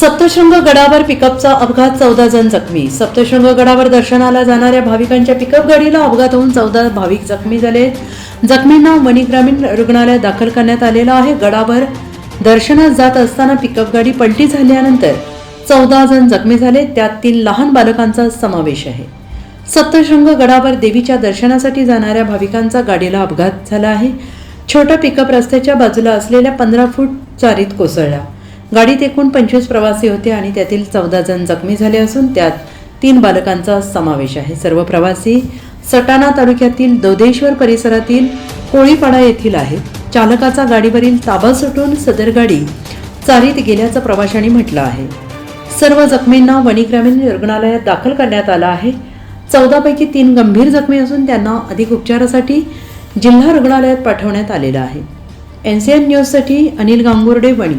सप्तशृंग गडावर पिकअपचा अपघात चौदा जण जखमी. सप्तशृंग गडावर दर्शनाला जाणाऱ्या भाविकांच्या पिकअप गाडीला अपघात होऊन चौदा भाविक जखमी झाले. जखमींना वणी ग्रामीण रुग्णालयात दाखल करण्यात आलेलं आहे. गडावर दर्शनात जात असताना पिकअप गाडी पलटी झाल्यानंतर चौदा जण जखमी झाले. त्यात तीन लहान बालकांचा समावेश आहे. सप्तशृंग गडावर देवीच्या दर्शनासाठी जाणाऱ्या भाविकांचा गाडीला अपघात झाला आहे. छोटा पिकअप रस्त्याच्या बाजूला असलेल्या पंधरा फूट चारीत कोसळला. गाडीत एकूण पंचवीस प्रवासी होते आणि त्यातील चौदा जण जखमी झाले असून त्यात तीन बालकांचा समावेश आहे. सर्व प्रवासी सटाणा तालुक्यातील दोदेश्वर परिसरातील कोळीपाडा येथील आहेत. चालकाचा गाडीवरील ताबा सुटून सदर गाडी चारीत गेल्याचं प्रवाशांनी म्हटलं आहे. सर्व जखमींना वणी ग्रामीण रुग्णालयात दाखल करण्यात आलं आहे. चौदापैकी तीन गंभीर जखमी असून त्यांना अधिक उपचारासाठी जिल्हा रुग्णालयात पाठवण्यात आलेलं आहे. एन सी एन न्यूजसाठी अनिल गांगुर्डे वणी.